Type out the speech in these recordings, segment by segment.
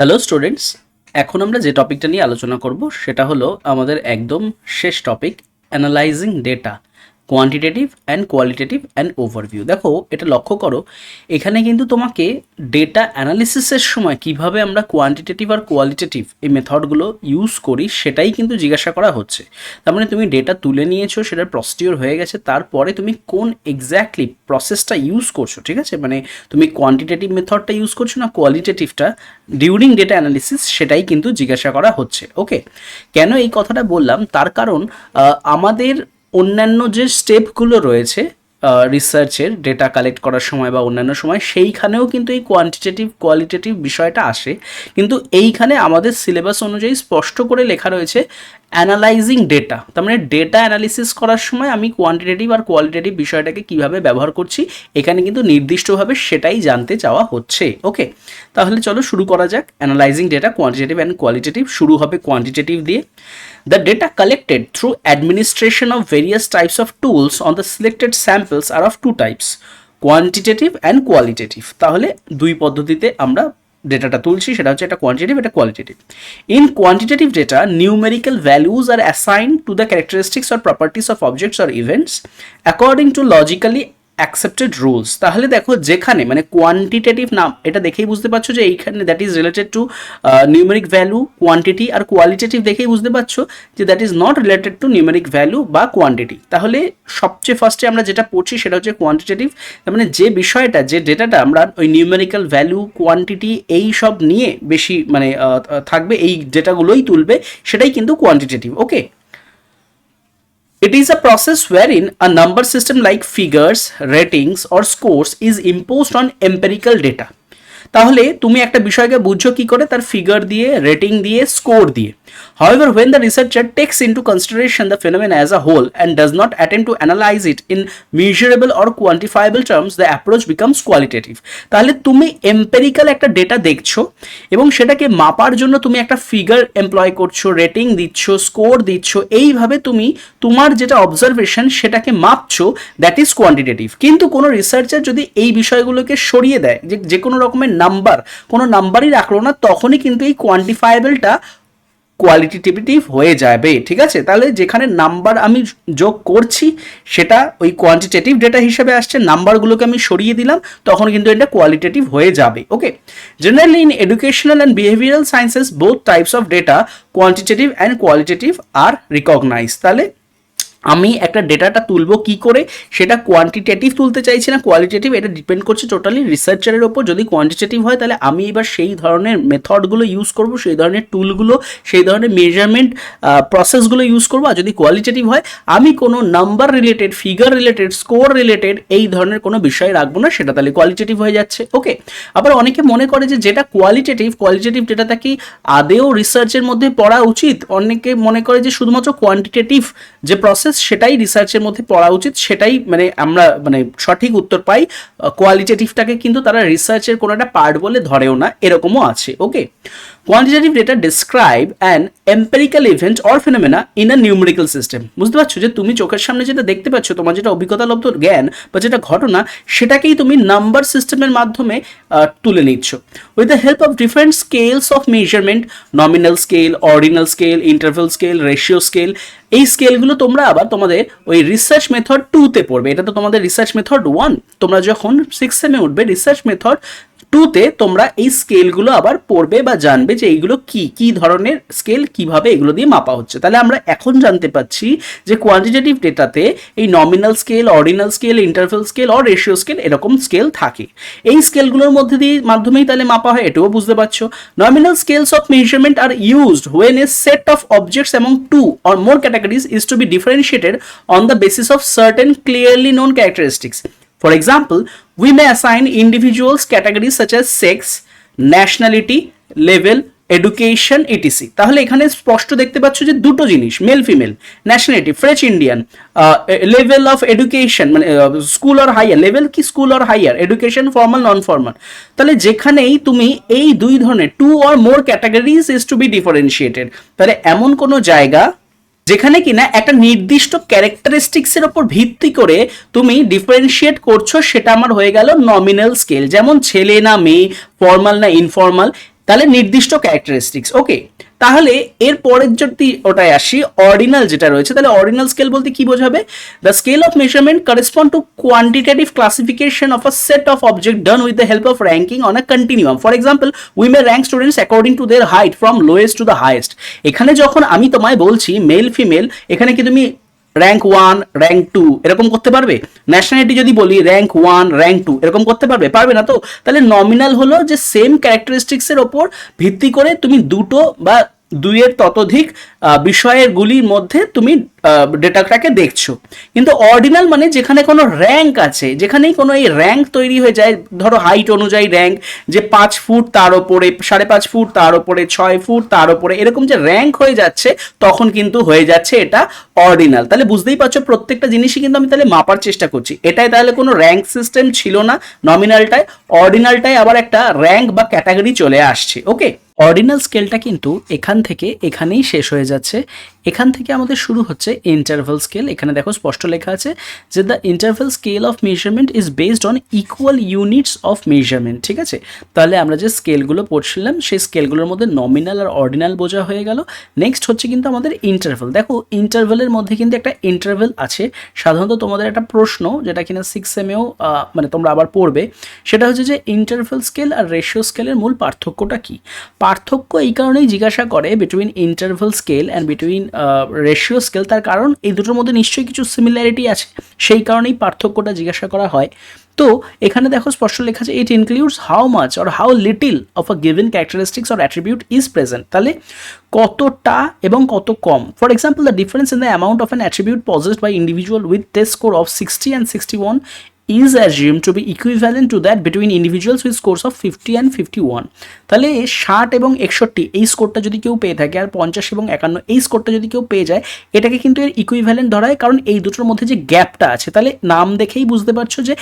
Hello students এখন আমরা যে টপিকটা নিয়ে আলোচনা করব, সেটা হলো আমাদের একদম শেষ topic analysing data quantitative and qualitative and overview দেখো, এটা লক্ষ্য করো, এখানে কিন্তু তোমাকে ডেটা অ্যানালিসিসের সময় কীভাবে আমরা কোয়ান্টিটেটিভ আর কোয়ালিটেটিভ এই মেথডগুলো ইউজ করি সেটাই কিন্তু জিজ্ঞাসা করা হচ্ছে। তার মানে তুমি ডেটা তুলে নিয়েছো সেটার প্রসিডিওর হয়ে গেছে, তারপরে তুমি কোন এক্স্যাক্টলি প্রসেসটা ইউজ করছ, ঠিক আছে? মানে তুমি কোয়ান্টিটেটিভ মেথডটা ইউজ করছ না কোয়ালিটেটিভটা ডিউরিং ডেটা অ্যানালিসিস সেটাই কিন্তু জিজ্ঞাসা করা হচ্ছে ওকে কেন এই কথাটা বললাম? তার কারণ আমাদের অন্যান্য যে স্টেপগুলো রয়েছে রিসার্চের ডেটা কালেক্ট করার সময় বা অন্যান্য সময়, সেইখানেও কিন্তু এই কোয়ান্টিটেটিভ কোয়ালিটেটিভ বিষয়টা আসে। কিন্তু এইখানে আমাদের সিলেবাস অনুযায়ী স্পষ্ট করে লেখা রয়েছে অ্যানালাইজিং ডেটা তার মানে ডেটা অ্যানালিসিস করার সময় আমি কোয়ান্টিটেটিভ আর কোয়ালিটেটিভ বিষয়টাকে কীভাবে ব্যবহার করছি, এখানে কিন্তু নির্দিষ্টভাবে সেটাই জানতে চাওয়া হচ্ছে। ওকে? তাহলে চলো শুরু করা যাক। Analysing data quantitative and qualitative শুরু হবে কোয়ান্টিটেটিভ দিয়ে। The data collected through administration of various types of tools on the selected samples are of two types quantitative and qualitative তাহলে দুই পদ্ধতিতে আমরা ডেটাটা তুলছি, সেটা হচ্ছে একটা কোয়ান্টিটিভ এটা qualitative in quantitative data numerical values are assign to the characteristics or properties of objects or events according to logically accepted rules তাহলে দেখো যেখানে মানে কোয়ান্টিটেটিভ নাম, এটা দেখেই বুঝতে পারছ যে এইখানে that is related to numeric value quantity R qualitative দেখেই বুঝতে পারছ যে that is not related to numeric value বা কোয়ান্টিটি তাহলে সবচেয়ে ফার্স্টে আমরা যেটা পড়ছি সেটা হচ্ছে কোয়ান্টিটেটিভ মানে যে বিষয়টা, যে ডেটাটা আমরা ওই নিউমেরিক্যাল ভ্যালু কোয়ান্টিটি এই সব নিয়ে বেশি মানে থাকবে, এই ডেটাগুলোই তুলবে, সেটাই কিন্তু quantitative okay It is a process wherein a number system like figures, ratings, or scores is imposed on empirical data. তাহলে তুমি একটা বিষয়কে বুঝছ কি করে? তার ফিগার দিয়ে রেটিং দিয়ে স্কোর দিয়ে। However, when the researcher takes into consideration the phenomena as a whole and does not attempt to analyze it in measurable or quantifiable terms, the approach becomes qualitative. তাহলে তুমি empirical একটা data দেখছ এবং সেটাকে মাপার জন্য তুমি একটা ফিগার এমপ্লয় করছ রেটিং দিচ্ছ স্কোর দিচ্ছ এইভাবে তুমি তোমার যেটা অবজারভেশন সেটাকে মাপছো দ্যাট ইজ কোয়ান্টিটেটিভ কিন্তু কোনো রিসার্চার যদি এই বিষয়গুলোকে সরিয়ে দেয় যে যে কোনো রকমের নাম্বার কোনো নাম্বারই রাখল না, তখনই কিন্তু এই কোয়ান্টিফায়েবলটা কোয়ালিটিটিভ হয়ে যাবে, ঠিক আছে? তাহলে যেখানে নাম্বার আমি যোগ করছি, সেটা ওই কোয়ান্টিটেটিভ ডেটা হিসেবে আসছে নাম্বারগুলোকে আমি সরিয়ে দিলাম, তখন কিন্তু এটা কোয়ালিটেটিভ হয়ে যাবে okay generally in educational and behavioural sciences both types of data quantitative and qualitative are recognise তাহলে আমি একটা ডেটাটা তুলবো কি করে? সেটা কোয়ান্টিটেটিভ তুলতে চাইছি না কোয়ালিটেটিভ এটা ডিপেন্ড করছে টোটালি রিসার্চারের ওপর। যদি কোয়ান্টিটেটিভ হয়, তাহলে আমি এবার সেই ধরনের মেথডগুলো ইউজ করব, সেই ধরনের টুলগুলো সেই ধরনের মেজারমেন্ট প্রসেসগুলো ইউজ করব। আর যদি কোয়ালিটেটিভ হয়, আমি কোনো number related figure related score related এই ধরনের কোনো বিষয় রাখব না, সেটা তাহলে কোয়ালিটেটিভ হয়ে যাচ্ছে। ওকে আবার অনেকে মনে করে যে যেটা কোয়ালিটেটিভ কোয়ালিটেটিভ ডেটাটা কি আদেও রিসার্চের মধ্যে পড়া উচিত? অনেকে মনে করে যে শুধুমাত্র কোয়ান্টিটেটিভ যে প্রসেস সেটাই রিসার্চের মধ্যে পড়া উচিত, সেটাই মানে আমরা মানে সঠিক উত্তর পাই। কোয়ালিটেটিভটাকে কিন্তু তারা রিসার্চের কোনো একটা পার্ট বলে ধরেও না, এরকমও আছে okay quantitative data describe an empirical event or phenomena in a numerical system বুঝতে পারছ? যে তুমি চোখের সামনে যেটা দেখতে পাচ্ছ, তোমার যেটা অভিজ্ঞতা অভিজ্ঞতালব্ধ জ্ঞান বা যেটা ঘটনা, সেটাকেই তুমি নাম্বার সিস্টেমের মাধ্যমে তুলে নিচ্ছ। With the help of different scales of measurement nominal scale ordinal scale interval scale ratio scale এই স্কেলগুলো তোমরা আবার তোমাদের ওই রিসার্চ মেথড টুতে পড়বে। এটা তো তোমাদের রিসার্চ মেথড ওয়ান তোমরা যখন সিক্স সেমে উঠবে রিসার্চ মেথড টুতে তোমরা এই স্কেলগুলো আবার পড়বে বা জানবে যে এইগুলো কি কি ধরনের স্কেল কীভাবে এগুলো দিয়ে মাপা হচ্ছে। তাহলে আমরা এখন জানতে পাচ্ছি যে কোয়ান্টিটেটিভ ডেটাতে এই nominal scale ordinal scale interval scale or ratio scale এরকম স্কেল থাকে। এই স্কেলগুলোর মধ্যে দিয়ে মাধ্যমেই তাহলে মাপা হয়, এটাও বুঝতে পারছ। Nominal scales of measurement are used when a set of objects among two or more categories is to be differentiated on the basis of certain clearly known characteristics. For example, we may assign individuals categories such as sex, nationality, level, education ETC তাহলে এখানে স্পষ্ট দেখতে পাচ্ছ যে দুটো জিনিস male female nationality French Indian level of education মানে school or higher level কি school or higher education formal non formal তাহলে যেখানেই তুমি এই দুই ধরনের two or more categories is to be differentiated তাহলে এমন কোনো জায়গা যেখানে কিনা একটা নির্দিষ্ট ক্যারেক্টারিস্টিক্সের ওপর ভিত্তি করে তুমি ডিফারেন্সিয়েট করছ, সেটা আমার হয়ে গেল নমিনাল স্কেল যেমন ছেলে না মেয়ে ফর্মাল না ইনফর্মাল তাহলে নির্দিষ্ট ক্যারেক্টারিস্টিক্স ওকে তাহলে এর পরের যদি ওটায় আসি অর্ডিনাল যেটা রয়েছে, তাহলে অর্ডিনাল স্কেল বলতে কি বোঝাবে? The scale of measurement correspond to quantitative classification of a set of object done with the help of ranking on a continuum for example we may rank students according to their height from lowest to the highest এখানে যখন আমি তোমায় বলছি male female এখানে কি তুমি rank one rank two এরকম করতে পারবে? ন্যাশনালিটি যদি বলি র্যাঙ্ক ওয়ান র্যাঙ্ক টু এরকম করতে পারবে? পারবে না তো? তাহলে নমিনাল হলো যে সেম ক্যারেক্টারিস্টিক্সের ওপর ভিত্তি করে তুমি দুটো বা দুইয়ের ততোধিক বিষয়ের গুলির মধ্যে তুমি ডেটাটাকে দেখছ। কিন্তু অর্ডিনাল মানে যেখানে কোনো র্যাঙ্ক আছে, যেখানেই কোনো এই র্যাঙ্ক তৈরি হয়ে যায়, ধরো হাইট অনুযায়ী র্যাঙ্ক যে পাঁচ ফুট তার ওপরে, সাড়ে পাঁচ ফুট তার ওপরে, ছয় ফুট তার ওপরে, এরকম যে র্যাঙ্ক হয়ে যাচ্ছে, তখন কিন্তু হয়ে যাচ্ছে এটা অর্ডিনাল তাহলে বুঝতেই পারছ, প্রত্যেকটা জিনিসই কিন্তু আমি তাহলে মাপার চেষ্টা করছি। এটাই তাহলে কোনো র্যাঙ্ক সিস্টেম ছিল না নমিনালটায় অর্ডিনালটায় আবার একটা র্যাঙ্ক বা ক্যাটাগরি চলে আসছে ওকে অর্ডিনাল স্কেলটা কিন্তু এখান থেকে এখানেই শেষ হয়ে যাচ্ছে। এখান থেকে আমাদের শুরু হচ্ছে ইন্টারভাল স্কেল এখানে দেখো স্পষ্ট লেখা আছে যে the interval scale of measurement is based on equal units of measurement ঠিক আছে? তাহলে আমরা যে স্কেলগুলো পড়ছিলাম, সেই স্কেলগুলোর মধ্যে নমিনাল আর অর্ডিনাল বোঝা হয়ে গেল। নেক্সট হচ্ছে কিন্তু আমাদের ইন্টারভাল দেখো ইন্টারভালের মধ্যে কিন্তু একটা ইন্টারভেল আছে। সাধারণত তোমাদের একটা প্রশ্ন যেটা কিনা সিক্স এমেও মানে তোমরা আবার পড়বে, সেটা হচ্ছে যে ইন্টারভাল স্কেল আর রেশিও স্কেলের মূল পার্থক্যটা কি? পার্থক্য এই কারণেই জিজ্ঞাসা করে between interval scale and between ratio scale তার কারণ এই দুটোর মধ্যে নিশ্চয়ই কিছু সিমিলারিটি আছে। সেই কারণেই পার্থক্যটা জিজ্ঞাসা করা হয়। তো এখানে দেখো স্পষ্ট লেখা আছে it includes how much or how little of a given characteristics or attribute is present তাহলে কতটা এবং কত কম? For example the difference in the amount of an attribute possessed by individual with test score of sixty and sixty one is assumed to be equivalent to that between individuals with scores of 50 and 51 তাহলে ষাট এবং একষট্টি, এই স্কোরটা যদি কেউ পেয়ে থাকে, আর পঞ্চাশ এবং একান্ন, এই স্কোরটা যদি কেউ পেয়ে যায়, এটাকে কিন্তু এর ইকুইভ্যালেন্ট ধরা কারণ এই দুটোর মধ্যে যে গ্যাপটা আছে, তাহলে নাম দেখেই বুঝতে পারছ যে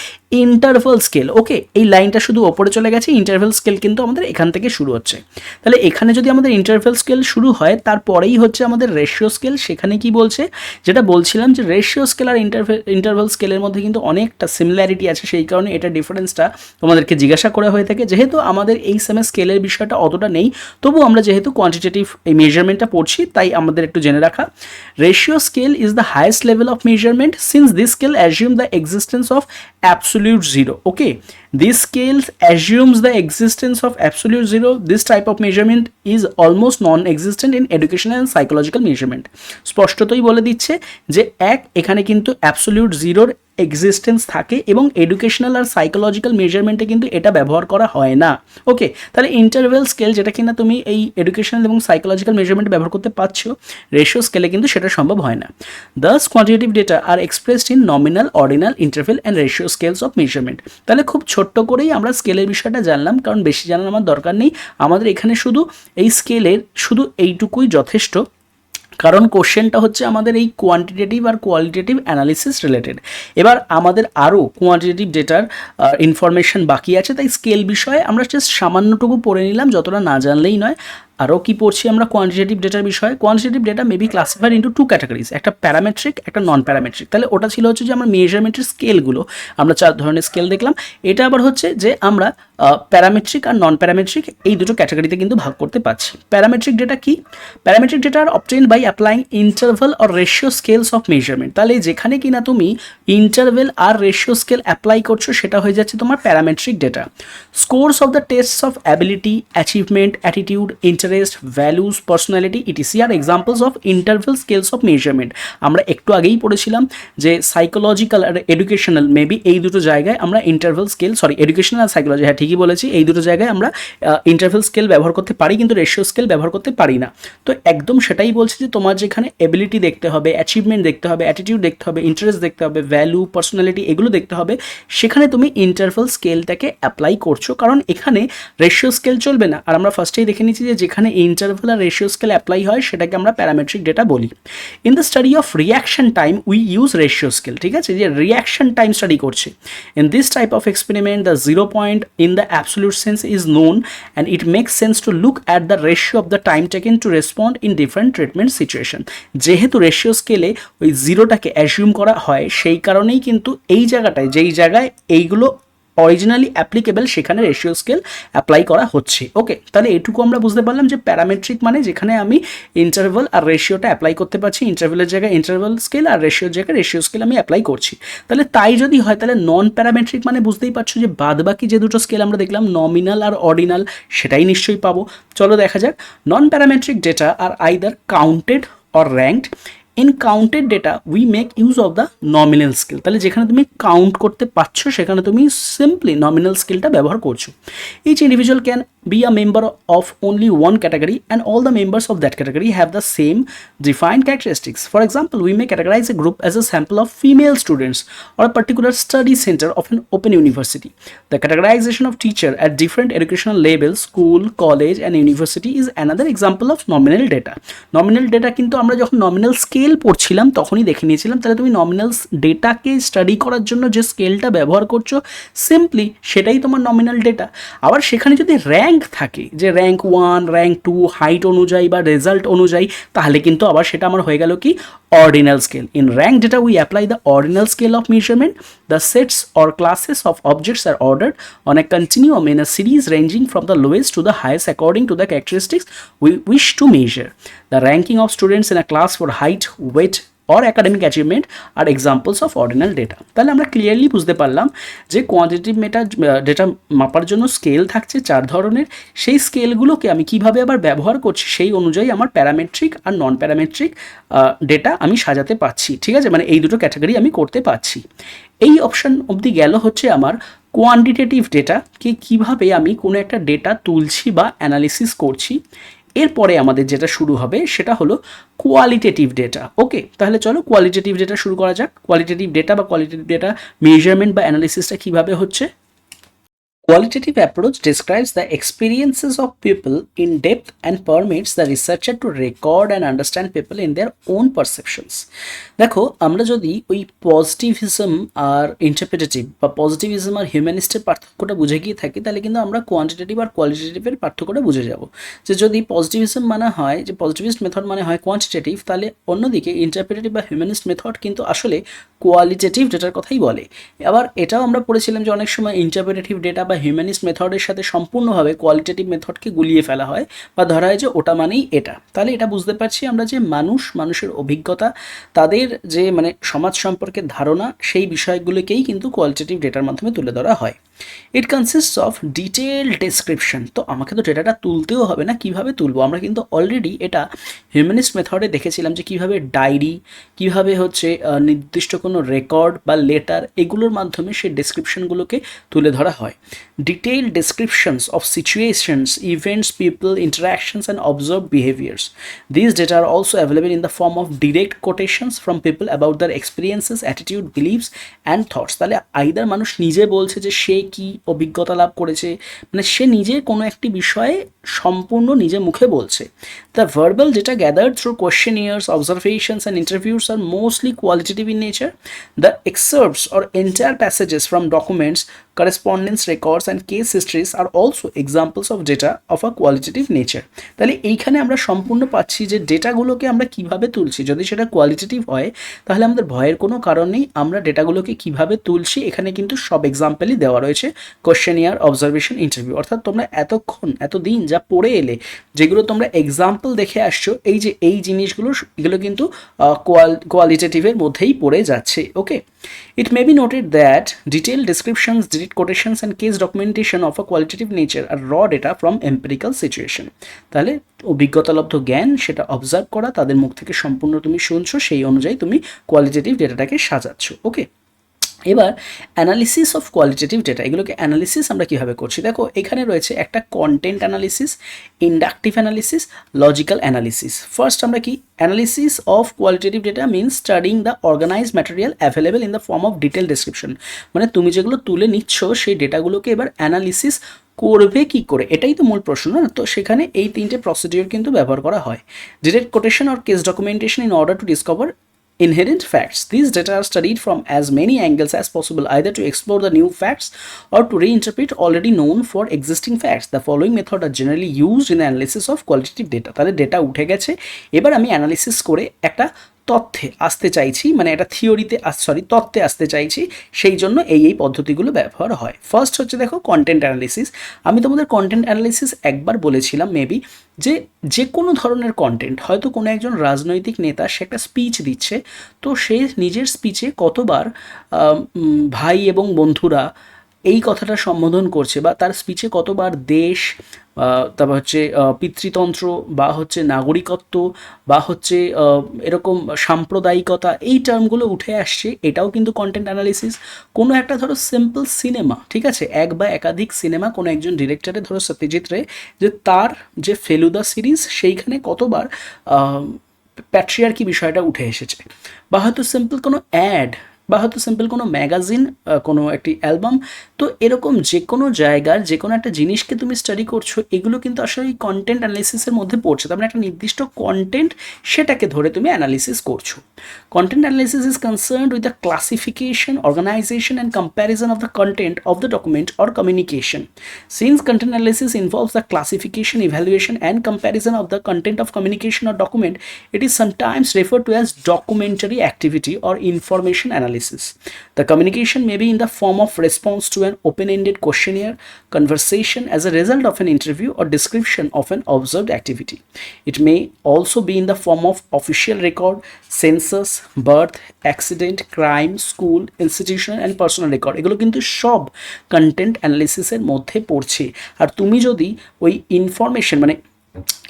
ইন্টারভাল স্কেল ওকে এই লাইনটা শুধু ওপরে চলে গেছে ইন্টারভাল স্কেল কিন্তু আমাদের এখান থেকে শুরু হচ্ছে। তাহলে এখানে যদি আমাদের ইন্টারভাল স্কেল শুরু হয়, তারপরেই হচ্ছে আমাদের রেশিও স্কেল সেখানে কি বলছে? যেটা বলছিলাম যে রেশিও স্কেল আর ইন্টারভেল ইন্টারভাল স্কেলের মধ্যে কিন্তু অনেকটা সিমিলারিটি আছে, সেই কারণে এটা ডিফারেন্সটা তোমাদেরকে জিজ্ঞাসা করা হয়ে থাকে। যেহেতু আমাদের এই সেমে স্কেলের বিষয়টা অতটা নেই, তবু আমরা যেহেতু কোয়ান্টিটেটিভ এই মেজারমেন্টটা পড়ছি, তাই আমাদের একটু জেনে রাখা। Ratio scale is the highest level of measurement since this scale assume the existence of absolute zero okay This scale assumes the existence of absolute zero. This type of measurement is almost non-existent in education and psychological measurement স্পষ্টতই বলে দিচ্ছে যে এক, এখানে কিন্তু absolute জিরোর existence থাকে এবং এডুকেশনাল আর সাইকোলজিক্যাল মেজারমেন্টে কিন্তু এটা ব্যবহার করা হয় না। ওকে তাহলে ইন্টারভেল স্কেল যেটা কিনা তুমি এই এডুকেশনাল এবং সাইকোলজিক্যাল মেজারমেন্ট ব্যবহার করতে পারছ রেশিও স্কেলে কিন্তু সেটা সম্ভব হয় না। Thus quantitative data are expressed in nominal ordinal interval and ratio scales of measurement তাহলে খুব ছোট্ট করেই আমরা স্কেলের বিষয়টা জানলাম, কারণ বেশি জানার আমার দরকার নেই। আমাদের এখানে শুধু এই স্কেলের শুধু এইটুকুই যথেষ্ট। কারণ কোশ্চেনটা হচ্ছে আমাদের এই কোয়ান্টিটেটিভ আর কোয়ালিটেটিভ অ্যানালিসিস রিলেটেড এবার আমাদের আরও কোয়ান্টিটেটিভ ডেটার ইনফরমেশন বাকি আছে, তাই স্কেল বিষয়ে আমরা জাস্ট সামান্যটুকু পড়ে নিলাম, যতটা না জানলেই নয়। আরও কি পড়ছি আমরা কোয়ান্টিটেটিভ ডেটার বিষয়ে? Quantitative data maybe classified into two categories একটা প্যারামেট্রিক একটা নন প্যারামেট্রিক তাহলে ওটা ছিল হচ্ছে যে আমরা মেজারমেন্টের স্কেলগুলো আমরা চার ধরনের স্কেল দেখলাম। এটা আবার হচ্ছে যে আমরা প্যারামেট্রিক আর নন প্যারামেট্রিক এই দুটো ক্যাটাগরিতে কিন্তু ভাগ করতে পারছি। প্যারামেট্রিক ডেটা কি? প্যারামেট্রিক ডেটা আর অবটেন বাই অ্যাপ্লাইং ইন্টারভাল আর রেশিও স্কেলস অফ মেজারমেন্ট তাহলে যেখানে কিনা তুমি ইন্টারভেল আর রেশিও স্কেল অ্যাপ্লাই করছ, সেটা হয়ে যাচ্ছে তোমার parametric data scores of the test of ability achievement attitude interest values personality etc R examples of interval scales of measurement আমরা একটু আগেই পড়েছিলাম যে সাইকোলজিক্যাল আর এডুকেশনাল মেবি এই দুটো জায়গায় আমরা ইন্টারভেল স্কেল সরি এডুকেশনাল আর সাইকোলজি হ্যাঁ ঠিকই বলেছি, এই দুটো জায়গায় আমরা ইন্টারভেল স্কেল ব্যবহার করতে পারি, কিন্তু রেশিও স্কেল ব্যবহার করতে পারি না। তো একদম সেটাই বলছি যে তোমার যেখানে এবিলিটি দেখতে হবে অ্যাচিভমেন্ট দেখতে হবে অ্যাটিটিউড দেখতে হবে ইন্টারেস্ট দেখতে হবে ভ্যালু পার্সোনালিটি এগুলো দেখতে হবে, সেখানে তুমি ইন্টারভেল স্কেলটাকে অ্যাপ্লাই করছ, কারণ এখানে রেশিও স্কেল চলবে না। আর আমরা ফার্স্টেই দেখে নিচ্ছি যে যেখানে ইন্টারভেল আর রেশিও স্কেল অ্যাপ্লাই হয়, সেটাকে আমরা প্যারামেট্রিক ডেটা বলি। In the study of reaction time we use ratio scale ঠিক আছে? যে রিয়াকশন টাইম স্টাডি করছে। In this type of experiment the zero point in the absolute sense is known and it makes sense to look at the ratio of the time taken to respond in different treatment situation যেহেতু ratio স্কেলে ওই জিরোটাকে assume করা হয়, সেই কারণেই কিন্তু এই জায়গাটায়, যেই জায়গায় এইগুলো অরিজিনালি অ্যাপ্লিকেবল সেখানে রেশিও স্কেল অ্যাপ্লাই করা হচ্ছে। ওকে তাহলে এটুকু আমরা বুঝতে পারলাম যে প্যারামেট্রিক মানে যেখানে আমি ইন্টারভেল আর রেশিওটা অ্যাপ্লাই করতে পারছি ইন্টারভেলের জায়গায় ইন্টারভেল স্কেল আর রেশিওর জায়গায় রেশিও স্কেল আমি অ্যাপ্লাই করছি। তাহলে তাই যদি হয়, তাহলে নন প্যারামেট্রিক মানে বুঝতেই পারছ যে বাদ বাকি যে দুটো স্কেল আমরা দেখলাম নমিনাল আর অর্ডিনাল সেটাই নিশ্চয়ই পাবো। চলো দেখা যাক non parametric data are either counted or ranked in counted data we make use of the nominal scale তাহলে যেখানে তুমি কাউন্ট করতে পারছ সেখানে তুমি সিম্পলি নমিনাল স্কেলটা ব্যবহার করছ each individual can a member of only one category and all the members of that category have the same defined characteristics. For example, we may categorize a group as a sample of female students or a particular study center of an open university. The categorization of teacher at different educational levels, school, college and university is another example of nominal data. Nominal data কিন্তু আমরা যখন nominal nominal scale পড়ছিলাম, তখনই দেখে নিয়েছিলাম, তাহলে তুমি নমিনালস ডেটাকে study করার জন্য যে স্কেলটা ব্যবহার করছ সিম্পলি সেটাই তোমার নমিনাল ডেটা আবার সেখানে যদি র্যাঙ্ক থাকে, যে rank one rank two height অনুযায়ী বা রেজাল্ট অনুযায়ী, তাহলে কিন্তু আবার সেটা আমার হয়ে গেল কি? Ordinal scale in rank data we apply the ordinal scale of measurement the sets or classes of objects are order on a continuum a series ranging from the lowest to the highest according to the characteristics we wish to measure the ranking of students in a class for height weight, or academic achievement are examples of ordinal data তাহলে আমরা clearly বুঝতে পারলাম যে quantitative meta data মাপার জন্য scale থাকছে চার ধরনের। সেই স্কেলগুলোকে আমি কীভাবে আবার ব্যবহার করছি সেই অনুযায়ী আমার প্যারামেট্রিক আর নন প্যারামেট্রিক ডেটা আমি সাজাতে পাচ্ছি ঠিক আছে? মানে এই দুটো ক্যাটাগরি আমি করতে পারছি। এই অপশান অবধি গেল হচ্ছে আমার কোয়ান্টিটেটিভ ডেটাকে কীভাবে আমি কোনো একটা ডেটা তুলছি বা অ্যানালিসিস করছি। এরপরে আমাদের যেটা শুরু হবে সেটা হলো কোয়ালিটেটিভ ডেটা ওকে তাহলে চলো কোয়ালিটেটিভ ডেটা শুরু করা যাক। কোয়ালিটেটিভ ডেটা বা কোয়ালিটেটিভ ডেটা মেজারমেন্ট বা অ্যানালিসিসটা কীভাবে হচ্ছে? Qualitative approach describes the experiences of people in depth and permits the researcher to record and understand people in their own perceptions. দেখো, আমরা যদি ওই পজিটিভিজম আর ইন্টারপ্রিটেটিভ বা পজিটিভিজম আর হিউম্যানিস্টের পার্থক্যটা বুঝে গিয়ে থাকি, তাহলে কিন্তু আমরা কোয়ান্টিটেটিভ আর কোয়ালিটেটিভের পার্থক্যটা বুঝে যাব যে যদি পজিটিভিজম মানে হয়, যে পজিটিভিস্ট মেথড মানে হয় কোয়ান্টিটেটিভ তাহলে অন্যদিকে ইন্টারপ্রিটেটিভ বা হিউম্যানিস্ট মেথড কিন্তু আসলে কোয়ালিটেটিভ ডেটার কথাই বলে আবার এটাও আমরা পড়েছিলাম যে অনেক সময় ইন্টারপ্রিটেটিভ ডেটা বা হিউম্যানিস্ট মেথডের সাথে সম্পূর্ণভাবে কোয়ালিটেটিভ মেথডকে গুলিয়ে ফেলা হয় বা ধরা হয় যে ওটা মানেই এটা। তাহলে এটা বুঝতে পারছি আমরা যে মানুষ, মানুষের অভিজ্ঞতা, তাদের যে মানে সমাজ সম্পর্কে ধারণা, সেই বিষয়গুলোকেই কিন্তু কোয়ালিটেটিভ ডেটার মাধ্যমে তুলে ধরা হয়। It consist of detail description তো আমাকে তো ডেটাটা তুলতেও হবে না, কীভাবে তুলবো? আমরা কিন্তু অলরেডি এটা হিউম্যানিস্ট মেথডে দেখেছিলাম যে কীভাবে ডায়েরি কীভাবে হচ্ছে নির্দিষ্ট কোনো রেকর্ড বা লেটার এগুলোর মাধ্যমে সেই ডেসক্রিপশনগুলোকে তুলে ধরা হয়। Detail descriptions of situations events people interactions and observe behaviours this data are also available in the form of direct quotations from people about their experiences attitude beliefs and thoughts তাহলে either মানুষ নিজে বলছে যে সে কি অভিজ্ঞতা লাভ করেছে? মানে সে নিজে কোনো একটি বিষয়ে সম্পূর্ণ নিজে মুখে বলছে। দ্য ভার্বাল যেটা gathered through questionnaires observations and interviews are mostly qualitative in nature the excerpts or entire passages from documents correspondence records and case histories are also examples of data of a qualitative nature. তাহলে এইখানে আমরা সম্পূর্ণ পাচ্ছি যে ডেটাগুলোকে আমরা কীভাবে তুলছি। যদি সেটা কোয়ালিটেটিভ হয় তাহলে আমাদের ভয়ের কোনো কারণ নেই। আমরা ডেটাগুলোকে কীভাবে তুলছি এখানে কিন্তু সব এক্সাম্পলই দেওয়া রয়েছে। কোশ্চেন ইয়ার অবজারভেশন ইন্টারভিউ অর্থাৎ তোমরা এতক্ষণ এতদিন যা পড়ে এলে যেগুলো তোমরা এক্সাম্পল দেখে আসছো এই যে এই জিনিসগুলো এগুলো কিন্তু কোয়ালিটেটিভের মধ্যেই পড়ে যাচ্ছে। ওকে It may be noted that detailed descriptions, direct quotations, and case documentation of a qualitative nature are raw data from empirical situation. তাহলে অভিজ্ঞতালব্ধ জ্ঞান সেটা অবজার্ভ করা তাদের মুখ থেকে সম্পূর্ণ তুমি শুনছো সেই অনুযায়ী তুমি কোয়ালিটেটিভ ডেটাটাকে সাজাচ্ছ ওকে এবার অ্যানালিসিস অফ কোয়ালিটেটিভ ডেটা এগুলোকে অ্যানালিসিস আমরা কীভাবে করছি? দেখো, এখানে রয়েছে একটা content analysis inductive analysis logical analysis first আমরা কি? Analysis of qualitative data means studying the organise material available in the form of detail description মানে তুমি যেগুলো তুলে নিচ্ছ, সেই ডেটাগুলোকে এবার অ্যানালিসিস করবে কি করে? এটাই তো মূল প্রশ্ন না? তো সেখানে এই তিনটে প্রসিডিওর কিন্তু ব্যবহার করা হয়। Direct quotation or case documentation in order to discover inherent facts. These data are studied from as many angles as possible, either to explore the new facts or to reinterpret already known for existing facts. The following method are generally used in the analysis of qualitative data. তাহলে data উঠে গেছে এবার আমি analysis করে একটা তথ্যে আসতে চাইছি মানে এটা থিওরিতে সরি তত্ত্বে আসতে চাইছি, সেই জন্য এই এই পদ্ধতিগুলো ব্যবহার হয়। ফার্স্ট হচ্ছে দেখো কন্টেন্ট অ্যানালিসিস আমি তোমাদের কন্টেন্ট অ্যানালিসিস একবার বলেছিলাম মেবি যে যে কোনো ধরনের কন্টেন্ট হয়তো কোনো একজন রাজনৈতিক নেতা, সে একটা স্পিচ দিচ্ছে, তো সে নিজের স্পিচে কতবার ভাই এবং বন্ধুরা এই কথাটা সম্বোধন করছে বা তার স্পিচে কতবার দেশ তারপর হচ্ছে পিতৃতন্ত্র বা হচ্ছে নাগরিকত্ব বা হচ্ছে এরকম সাম্প্রদায়িকতা, এই টার্মগুলো উঠে আসছে। এটাও কিন্তু কন্টেন্ট অ্যানালিসিস কোনো একটা ধরো সিম্পল সিনেমা ঠিক আছে? এক বা একাধিক সিনেমা কোনো একজন ডিরেক্টরের ধরো সত্যজিৎ রে, যে তার যে ফেলুদা সিরিজ সেইখানে কতবার প্যাট্রিয়ার্কি বিষয়টা উঠে এসেছে। বা হয়তো সিম্পল কোনো অ্যাড বা হয়তো সিম্পল কোনো ম্যাগাজিন কোনো একটি অ্যালবাম তো এরকম যে কোনো জায়গার যে কোনো একটা জিনিসকে তুমি স্টাডি করছ এগুলো কিন্তু আসলে এই কন্টেন্ট অ্যানালিসিসের মধ্যে পড়ছে। তার মানে একটা নির্দিষ্ট কন্টেন্ট সেটাকে ধরে তুমি অ্যানালিসিস করছ। Content analysis is concerned with the classification organisation and comparison of the content of the document or communication since content analysis involves the classification, evaluation, and comparison of the content of communication or document, it is sometimes referred to as documentary activity or information analysis. The communication may be in the form of response to an open ended questionnaire, conversation as a result of an interview, or description of an observed activity. It may also be in the form of official record, census, birth, accident, crime, school, institutional and personal record. এগুলো কিন্তু সব content অ্যানালিসিসের মধ্যে পড়ছে আর তুমি যদি ওই information মানে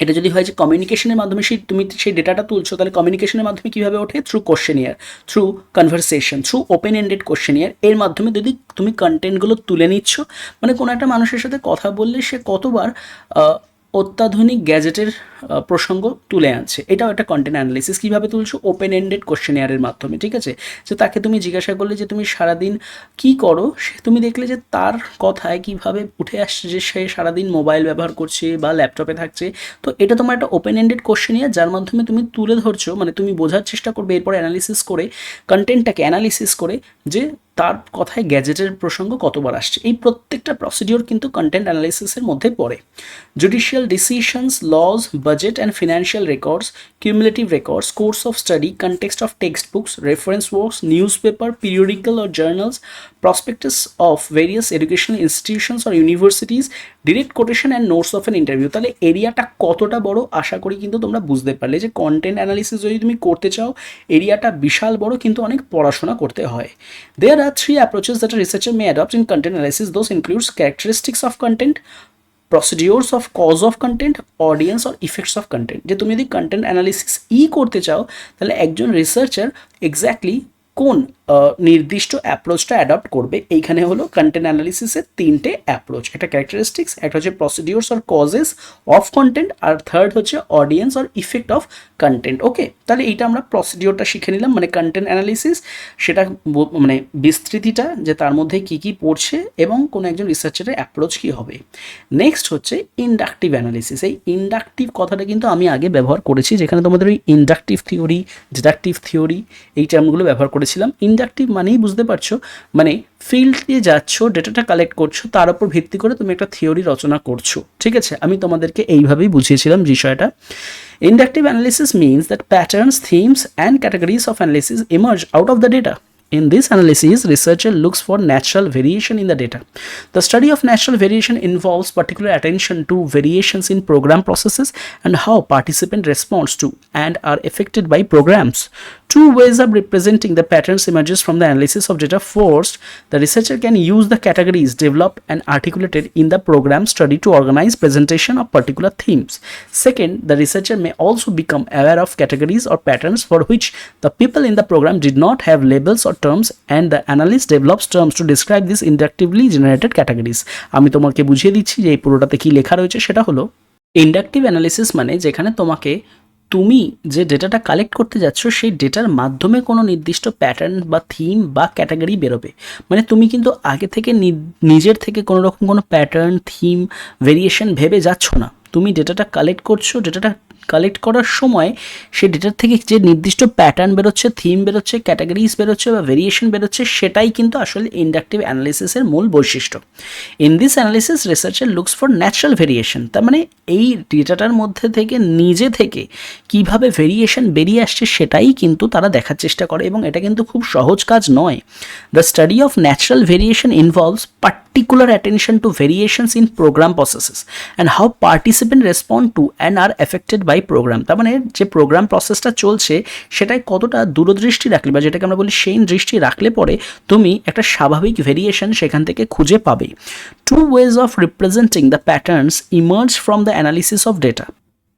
এটা যদি হয় যে কমিউনিকেশনের মাধ্যমে সেই তুমি সেই ডেটাটা তুলছো, তাহলে কমিউনিকেশনের মাধ্যমে কীভাবে ওঠে? Through questionnaire through conversation through open ended questionnaire এর মাধ্যমে যদি তুমি কন্টেন্টগুলো তুলে নিচ্ছ মানে কোনো একটা মানুষের সাথে কথা বললে সে কতবার অত্যাধুনিক গ্যাজেটের প্রসঙ্গ তুলে আনছে। এটাও একটা কন্টেন্ট অ্যানালিসিস কীভাবে তুলছো? ওপেন এন্ডেড কোশ্চেনিয়ারের মাধ্যমে, ঠিক আছে? যে তাকে তুমি জিজ্ঞাসা করলে যে তুমি সারাদিন কি করো? সে তুমি দেখলে যে তার কথায় কীভাবে উঠে আসছে যে সে সারাদিন মোবাইল ব্যবহার করছে বা ল্যাপটপে থাকছে। তো এটা তোমার একটা ওপেন এন্ডেড কোশ্চেনিয়ার যার মাধ্যমে তুমি তুলে ধরছো মানে তুমি বোঝার চেষ্টা করবে, এরপর অ্যানালিসিস করে কন্টেন্টটাকে অ্যানালিসিস করে যে তার কথায় গ্যাজেটের প্রসঙ্গ কতবার আসছে? এই প্রত্যেকটা প্রসিডিওর কিন্তু কন্টেন্ট অ্যানালিসিসের মধ্যে পড়ে। Judicial decisions laws budget and financial records cumulative records course of study context of textbooks reference works newspaper periodical or journals, prospectus of various educational institutions or universities, direct quotation and notes of an interview তাহলে এরিয়াটা কতটা বড়? আশা করি কিন্তু তোমরা বুঝতে পারলে যে কন্টেন্ট অ্যানালিসিস যদি তুমি করতে চাও এরিয়াটা বিশাল বড় কিন্তু অনেক পড়াশোনা করতে হয়। There are three approaches that researcher may adopt in content analysis those includes characteristics of content procedures of cause of content audience or effects of content যে তুমি যদি কন্টেন্ট অ্যানালিসিস ই করতে চাও তাহলে একজন রিসার্চার এক্স্যাক্টলি কোন নির্দিষ্ট অ্যাপ্রোচটা অ্যাডপ্ট করবে। এইখানে হলো কন্টেন্ট অ্যানালিসিসের তিনটে অ্যাপ্রোচ একটা ক্যারেক্টারিস্টিক্স একটা হচ্ছে procedures or causes of content R third হচ্ছে audience or effect of content okay তাহলে এইটা আমরা প্রসিডিওরটা শিখে নিলাম। মানে কন্টেন্ট অ্যানালিসিস সেটা মানে বিস্তৃতিটা, যে তার মধ্যে কি কি পড়ছে এবং কোনো একজন রিসার্চারের অ্যাপ্রোচ কি হবে। নেক্সট হচ্ছে ইন্ডাকটিভ অ্যানালিসিস এই ইন্ডাকটিভ কথাটা কিন্তু আমি আগে ব্যবহার করেছি, যেখানে তোমাদের ওই ইন্ডাকটিভ থিওরি ডিডাকটিভ থিওরি এই টার্মগুলো ব্যবহার করেছিলাম। ইন্ডাক্টিভ মানেই বুঝতে পারছ মানে ফিল্ড দিয়ে যাচ্ছ ডেটাটা কালেক্ট করছ, তার উপর ভিত্তি করে তুমি একটা থিওরি রচনা করছ, ঠিক আছে? আমি তোমাদেরকে এইভাবেই বুঝিয়েছিলাম বিষয়টা। Inductive analysis means that patterns themes and categories of analysis emerge out of the data in this analysis researcher looks for natural variation in the data the study of natural variation involves particular attention to variations in programme processes and how participant response to and are affected by programmes Two ways of representing the patterns emerges from the analysis of data. First, the researcher can use the categories developed and articulated in the program study to organize presentation of particular themes. Second, the researcher may also become aware of categories or patterns for which the people in the program did not have labels or terms and the analyst develops terms to describe these inductively generated categories. আমি তোমাকে বুঝিয়ে দিচ্ছি যে এই পুরোটাতে কি লেখা রয়েছে সেটা হলো ইন্ডাকটিভ অ্যানালিসিস মানে যেখানে তোমাকে তুমি যে ডেটাটা কালেক্ট করতে যাচ্ছ, সেই ডেটার মাধ্যমে কোনো নির্দিষ্ট প্যাটার্ন বা থিম বা ক্যাটাগরি বেরোবে। মানে তুমি কিন্তু আগে থেকে নিজের থেকে কোনো রকম কোনো প্যাটার্ন থিম ভেরিয়েশন ভেবে যাচ্ছ না। তুমি ডেটাটা কালেক্ট করছ, ডেটাটা কালেক্ট করার সময় সেই ডেটার থেকে যে নির্দিষ্ট প্যাটার্ন বেরোচ্ছে থিম বেরোচ্ছে ক্যাটাগরিজ বেরোচ্ছে বা ভেরিয়েশন বেরোচ্ছে, সেটাই কিন্তু আসলে ইন্ডাকটিভ অ্যানালিসিসের মূল বৈশিষ্ট্য। In this analysis researcher looks for natural variation তার মানে এই ডেটাটার মধ্যে থেকে, নিজে থেকে কীভাবে ভেরিয়েশন বেরিয়ে আসছে সেটাই কিন্তু তারা দেখার চেষ্টা করে এবং এটা কিন্তু খুব সহজ কাজ নয়। The study of natural variation involves particular attention to variations in program processes and how participants respond to and are affected by program, তার মানে যে প্রোগ্রাম প্রসেসটা চলছে সেটাই কতটা দূরদৃষ্টি রাখলে বা যেটাকে আমরা বলি সেই দৃষ্টি রাখলে পরে তুমি একটা স্বাভাবিক ভেরিয়েশন সেখান থেকে খুঁজে পাবে। Two ways of representing the patterns emerge from the analysis of data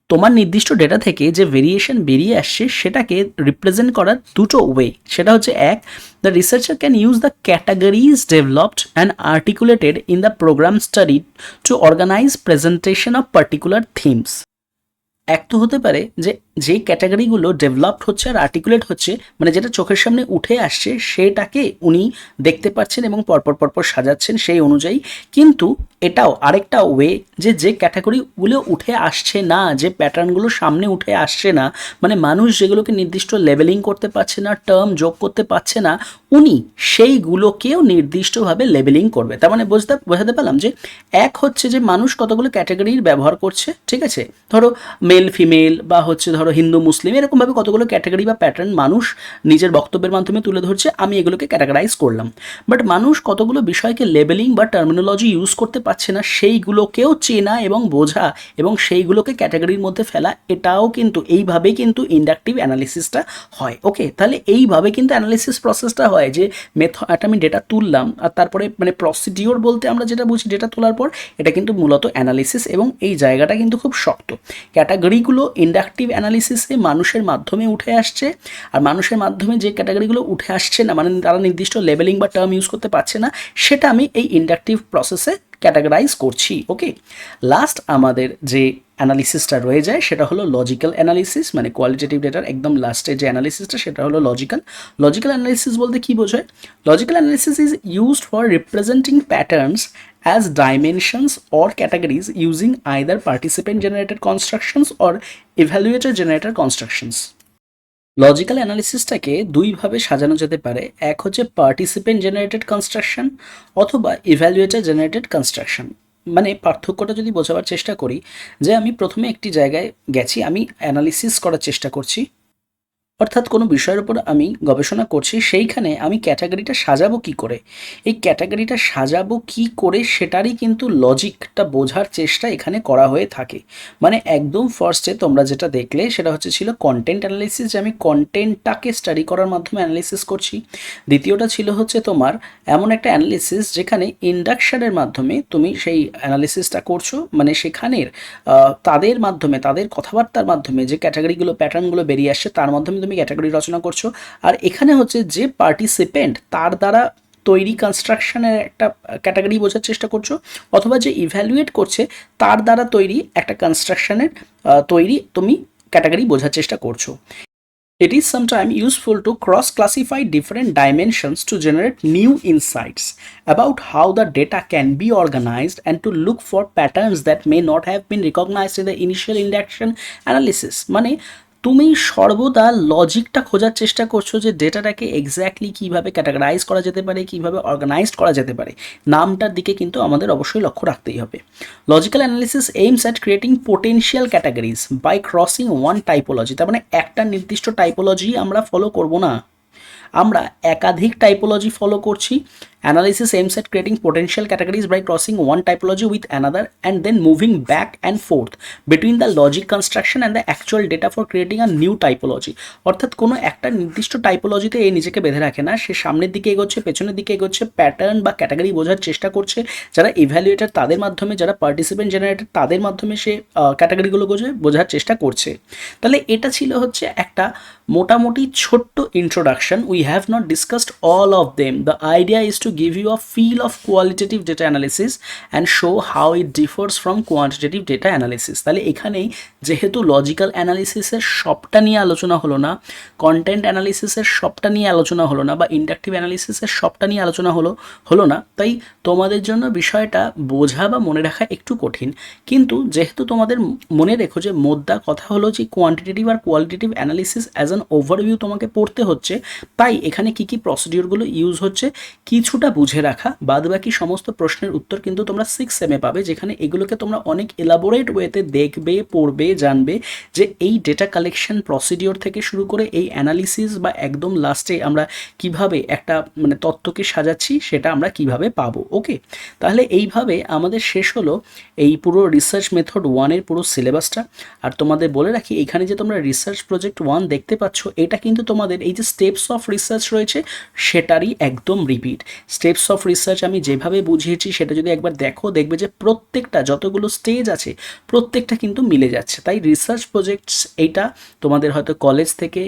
তোমার নির্দিষ্ট ডেটা থেকে যে ভেরিয়েশন বেরিয়ে আসছে, সেটাকে রিপ্রেজেন্ট করার দুটো ওয়ে সেটা হচ্ছে এক the researcher can use the categories developed and articulated in the programme study to organise presentation of particular themes এক তো হতে পারে যে যেই ক্যাটাগরিগুলো ডেভেলপড হচ্ছে আর আর্টিকুলেট হচ্ছে মানে যেটা চোখের সামনে উঠে আসছে, সেটাকে উনি দেখতে পাচ্ছেন এবং পরপর পরপর সাজাচ্ছেন সেই অনুযায়ী। কিন্তু এটাও আরেকটা ওয়ে যে যে ক্যাটাগরিগুলো উঠে আসছে না, যে প্যাটার্নগুলো সামনে উঠে আসছে না মানে মানুষ যেগুলোকে নির্দিষ্ট লেভেলিং করতে পারছে না, টার্ম যোগ করতে পারছে না, উনি সেইগুলোকেও নির্দিষ্টভাবে লেবেলিং করবে। তার মানে বুঝতে, বোঝাতে পারলাম যে, এক হচ্ছে যে মানুষ কতগুলো ক্যাটাগরির ব্যবহার করছে, ঠিক আছে? ধরো মেল ফিমেল বা হচ্ছে ধরো হিন্দু, মুসলিম, এরকমভাবে কতগুলো ক্যাটাগরি বা প্যাটার্ন মানুষ নিজের বক্তব্যের মাধ্যমে তুলে ধরছে, আমি এগুলোকে ক্যাটাগরাইজ করলাম। বাট মানুষ কতগুলো বিষয়কে লেবেলিং বা টার্মিনোলজি ইউজ করতে পারছে না, সেইগুলোকেও চেনা এবং বোঝা এবং সেইগুলোকে ক্যাটাগরির মধ্যে ফেলা, এটাও কিন্তু, এইভাবেই কিন্তু ইন্ডাকটিভ অ্যানালিসিসটা হয়। ওকে, তাহলে এইভাবে কিন্তু অ্যানালিসিস প্রসেসটা হয় যে, মেথ, একটা আমি ডেটা তুললাম, আর তারপরে মানে প্রসিডিওর বলতে আমরা যেটা বুঝি, ডেটা তোলার পর, এটা কিন্তু মূলত অ্যানালিসিস এবং এই জায়গাটা কিন্তু খুব শক্ত। ক্যাটাগরিগুলো ইন্ডাকটিভ অ্যানালিসিসে মানুষের মাধ্যমে উঠে আসছে। আর মানুষের মাধ্যমে যে ক্যাটাগরিগুলো উঠে আসছে না মানে তারা নির্দিষ্ট লেবেলিং বা টার্ম ইউজ করতে পারছে না, সেটা আমি এই ইন্ডাকটিভ প্রসেসে ক্যাটাগরাইজ করছি ওকে লাস্ট আমাদের যে অ্যানালিসিসটা রয়ে যায়, সেটা হলো লজিক্যাল অ্যানালিসিস মানে কোয়ালিটেটিভ ডেটার একদম লাস্টে যে অ্যানালিসিসটা সেটা হলো লজিক্যাল লজিক্যাল অ্যানালিসিস বলতে কী বোঝায়? Logical analysis is used for representing patterns as dimensions or categories using either participant generated constructions or evaluator generated constructions. Logical অ্যানালিসিসটাকে দুইভাবে সাজানো যেতে পারে। এক হচ্ছে পার্টিসিপেন্ট জেনারেটেড কনস্ট্রাকশন অথবা ইভ্যালুয়েটার জেনারেটেড কনস্ট্রাকশন মানে পার্থক্যটা যদি বোঝাবার চেষ্টা করি যে আমি প্রথমে একটি জায়গায় গেছি, আমি অ্যানালিসিস করার চেষ্টা করছি। অর্থাৎ কোনো বিষয়ের উপর আমি গবেষণা করছি, সেইখানে আমি ক্যাটাগরিটা সাজাবো কি করে? এই ক্যাটাগরিটা সাজাবো কি করে সেটারই কিন্তু লজিকটা বোঝার চেষ্টা এখানে করা হয়ে থাকে। মানে একদম ফার্স্টে তোমরা যেটা দেখলে সেটা হচ্ছে ছিল কন্টেন্ট অ্যানালিসিস যে আমি কন্টেন্টটাকে স্টাডি করার মাধ্যমে অ্যানালিসিস করছি। দ্বিতীয়টা ছিল হচ্ছে তোমার এমন একটা অ্যানালিসিস যেখানে ইন্ডাকশনের মাধ্যমে তুমি সেই অ্যানালিসিসটা করছ মানে সেখানের তাদের মাধ্যমে, তাদের কথাবার্তার মাধ্যমে যে ক্যাটাগরিগুলো প্যাটার্নগুলো বেরিয়ে আসছে, তার মাধ্যমে তুমি ক্যাটাগরি রচনা করছ। আর এখানে হচ্ছে যে পার্টিসিপেন্ট তার দ্বারা তৈরি কনস্ট্রাকশনের একটা ক্যাটাগরি বোঝার চেষ্টা করছ, অথবা যে ইভ্যালুয়েট করছে তার দ্বারা তৈরি একটা কনস্ট্রাকশনের তৈরি তুমি ক্যাটাগরি বোঝার চেষ্টা করছ। It is sometime useful to cross classify different dimensions to generate new insights about how the data can be organised and to look for patterns that may not have been recognise in the initial induction analysis মানে তুমি সর্বদা লজিকটা খোঁজার চেষ্টা করছ যে ডেটাটাকে exactly কীভাবে categorise করা যেতে পারে, কীভাবে অর্গানাইজড করা যেতে পারে। নামটার দিকে কিন্তু আমাদের অবশ্যই লক্ষ্য রাখতেই হবে। Logical analysis aims at creating potential categories by crossing one typology তার মানে একটা নির্দিষ্ট টাইপোলজি আমরা ফলো করব না। আমরা একাধিক টাইপোলজি ফলো করছি Analysis aims at creating potential categories by crossing one typology with another and then moving back and forth between the logic construction and the actual data for creating a new typology. অর্থাৎ কোনো একটা নির্দিষ্ট টাইপোলজিতে এই নিজেকে বেঁধে রাখে না। সে সামনের দিকে এগোচ্ছে, পেছনের দিকে এগোচ্ছে প্যাটার্ন বা ক্যাটাগরি বোঝার চেষ্টা করছে। যারা ইভ্যালুয়েটার তাদের মাধ্যমে, যারা পার্টিসিপেন্ট জেনারেটর তাদের মাধ্যমে সে ক্যাটাগরিগুলো বোঝে, বোঝার চেষ্টা করছে। তাহলে এটা ছিল হচ্ছে একটা মোটামুটি ছোট্ট introduction we have not discussed all of them the idea is to give you a feel of qualitative data analysis and show how it differs from quantitative data analysis. তাহলে এখানেই যেহেতু লজিক্যাল অ্যানালিসিসের সবটা নিয়ে আলোচনা হলো না কন্টেন্ট অ্যানালিসিসের সবটা নিয়ে আলোচনা হলো না বা ইন্ডাকটিভ অ্যানালিসিসের সবটা নিয়ে আলোচনা হলো হলো না, তাই তোমাদের জন্য বিষয়টা বোঝা বা মনে রাখা একটু কঠিন। কিন্তু যেহেতু তোমাদের মনে রেখো যে মোদ্দা কথা হলো যে quantitative R qualitative analysis as an overview তোমাকে পড়তে হচ্ছে, তাই এখানে কি কি প্রসিডিওরগুলো ইউজ হচ্ছে কিছুটা বুঝে রাখা বাদ বাকি সমস্ত প্রশ্নের উত্তর কিন্তু তোমরা সিক্স সেমে পাবে, যেখানে এগুলোকে তোমরা অনেক এলাবোরেট ওয়েতে দেখবে, পড়বে, জানবে যে এই ডেটা কালেকশন প্রসিডিওর থেকে শুরু করে এই অ্যানালিসিস বা একদম লাস্টে আমরা কীভাবে একটা মানে তত্ত্বকে সাজাচ্ছি সেটা আমরা কীভাবে পাবো ওকে তাহলে এইভাবে আমাদের শেষ হলো এই পুরো রিসার্চ মেথড ওয়ানের পুরো সিলেবাসটা আর তোমাদের বলে রাখি, এখানে যে তোমরা রিসার্চ প্রজেক্ট ওয়ান দেখতে পাচ্ছ, এটা কিন্তু তোমাদের এই যে স্টেপস অফ রিসার্চ রয়েছে, সেটারই একদম রিপিট স্টেপস অফ রিসার্চ আমি যেভাবে বুঝিয়েছি, সেটা যদি একবার দেখো, দেখবে যে প্রত্যেকটা, যতগুলো স্টেজ আছে, প্রত্যেকটা কিন্তু মিলে যাচ্ছে। তাই রিসার্চ প্রজেক্টস, এইটা তোমাদের হয়তো কলেজ থেকে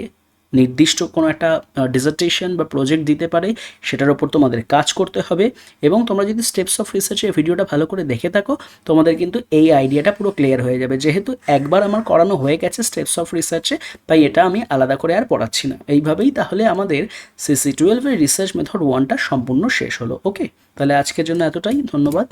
নির্দিষ্ট কোনো একটা ডিজার্টেশন বা প্রজেক্ট দিতে পারে, সেটার ওপর তোমাদের কাজ করতে হবে। এবং তোমরা যদি স্টেপস অফ রিসার্চে ভিডিওটা ভালো করে দেখে থাকো, তোমাদের কিন্তু এই আইডিয়াটা পুরো ক্লিয়ার হয়ে যাবে। যেহেতু একবার আমার করানো হয়ে গেছে স্টেপস অফ রিসার্চে তাই এটা আমি আলাদা করে আর পড়াচ্ছি না। এইভাবেই তাহলে আমাদের সিসি টুয়েলভের রিসার্চ মেথড ওয়ানটা সম্পূর্ণ শেষ হলো। ওকে তাহলে আজকের জন্য এতটাই। ধন্যবাদ।